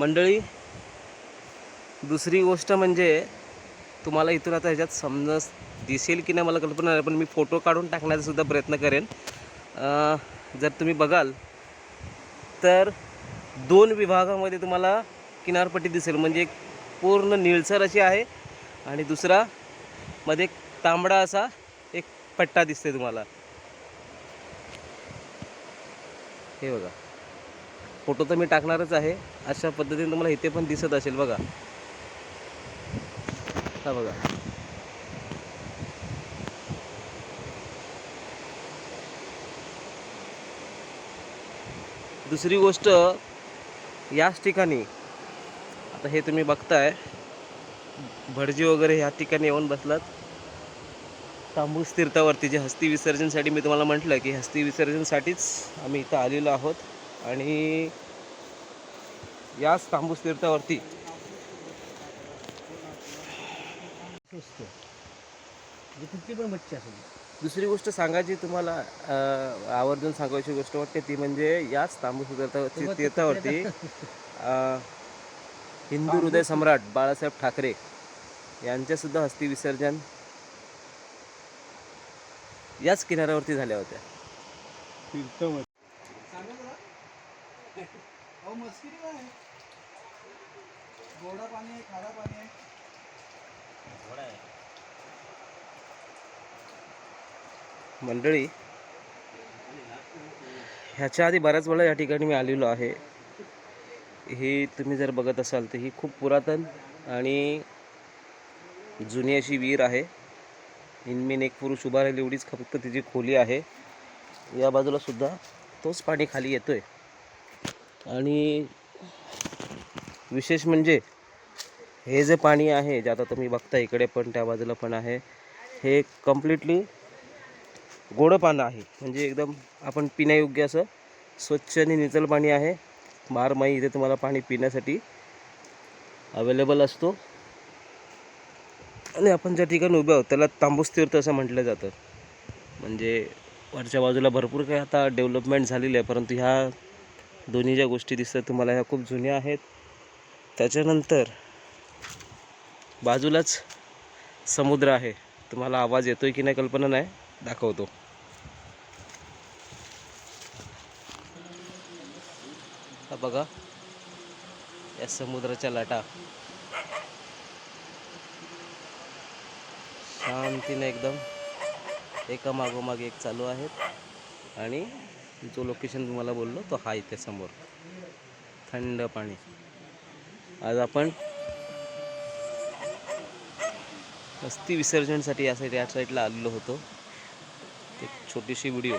मंडळी दुसरी गोष्ट म्हणजे तुम्हाला इथून आता ह्याच्यात समज दिसेल की नाही मला कल्पना नाही पण मी फोटो काढून टाकण्याचा सुद्धा प्रयत्न करेन. जर तुम्ही बघाल तर दोन विभागामध्ये तुम्हाला किनारपट्टी दिसेल. म्हणजे एक पूर्ण निळसर अशी आहे आणि दुसरा मध्ये एक तांबडा असा एक पट्टा दिसते तुम्हाला. हे बघा. फोटो तर मी टाकणारच आहे. अशा पद्धतीने तुम्हाला इथे पण दिसत असेल बघा. हा बघा. दुसरी गोष्ट याच ठिकाणी आता हे तुम्ही बघताय भटजी वगैरे ह्या ठिकाणी येऊन बसलात. तांबूस तीर्थावरती जे हस्ती विसर्जनसाठी मी तुम्हाला म्हटलं की हस्ती विसर्जनसाठीच आम्ही इथं आलेलो आहोत. आणि याच तांबूस तीर्थावरती. असेल दुसरी गोष्ट सांगायची तुम्हाला आवर्जून सांगायची गोष्ट वाटते ती म्हणजे याच तांबूस तीर्थावरती तीर्थावरती हिंदू हृदय सम्राट बाळासाहेब ठाकरे यांच्यासुद्धा हस्ती विसर्जन याच किनाऱ्यावरती झाल्या होत्या. अहो मस्किरी काय आहे? गोडा पाणी आहे खारा पाणी आहे. मंडळी ह्याच्या आधी बऱ्याच वेळा या ठिकाणी मी आलेलो आहे. ही तुम्ही जर बघत असाल तर ही खूप पुरातन आणि जुनी अशी विहीर आहे. इनमीन एक पुरुष उभा राहील एवढीच फक्त तिची खोली आहे. या बाजूला सुद्धा तोच पाणी खाली येतोय. आणि विशेष म्हणजे हे जे पाणी आहे जे आता तुम्ही बघता इकडे पण त्या बाजूला पण आहे हे कम्प्लिटली गोडं पानं आहे. म्हणजे एकदम आपण पिण्यायोग्य असं स्वच्छ आणि निचल पाणी आहे. बारमाही इथे तुम्हाला पाणी पिण्यासाठी अवेलेबल असतो. आणि आपण ज्या ठिकाणी उभे आहोत त्याला तांबूस तीर्थ असं म्हटलं जातं. म्हणजे वरच्या बाजूला भरपूर काही आता डेव्हलपमेंट झालेली आहे परंतु ह्या दोन्ही ज्या गोष्टी दिसतात तुम्हाला ह्या खूप जुन्या आहेत. त्याच्यानंतर बाजूलाच समुद्र आहे. तुम्हाला आवाज येतोय की नाही कल्पना नाही? दाखवतो. बघा. या समुद्राच्या लाटा. शांतीने एकदम एकामागोमाग एक चालू आहेत. आणि जो लोकेशन तुम्हाला बोललो तो हा इथे समोर. थंड पाणी. आज आपण अस्थि विसर्जनसाठी या साईड या साईडला आलेलो होतो. एक छोटीशी व्हिडिओ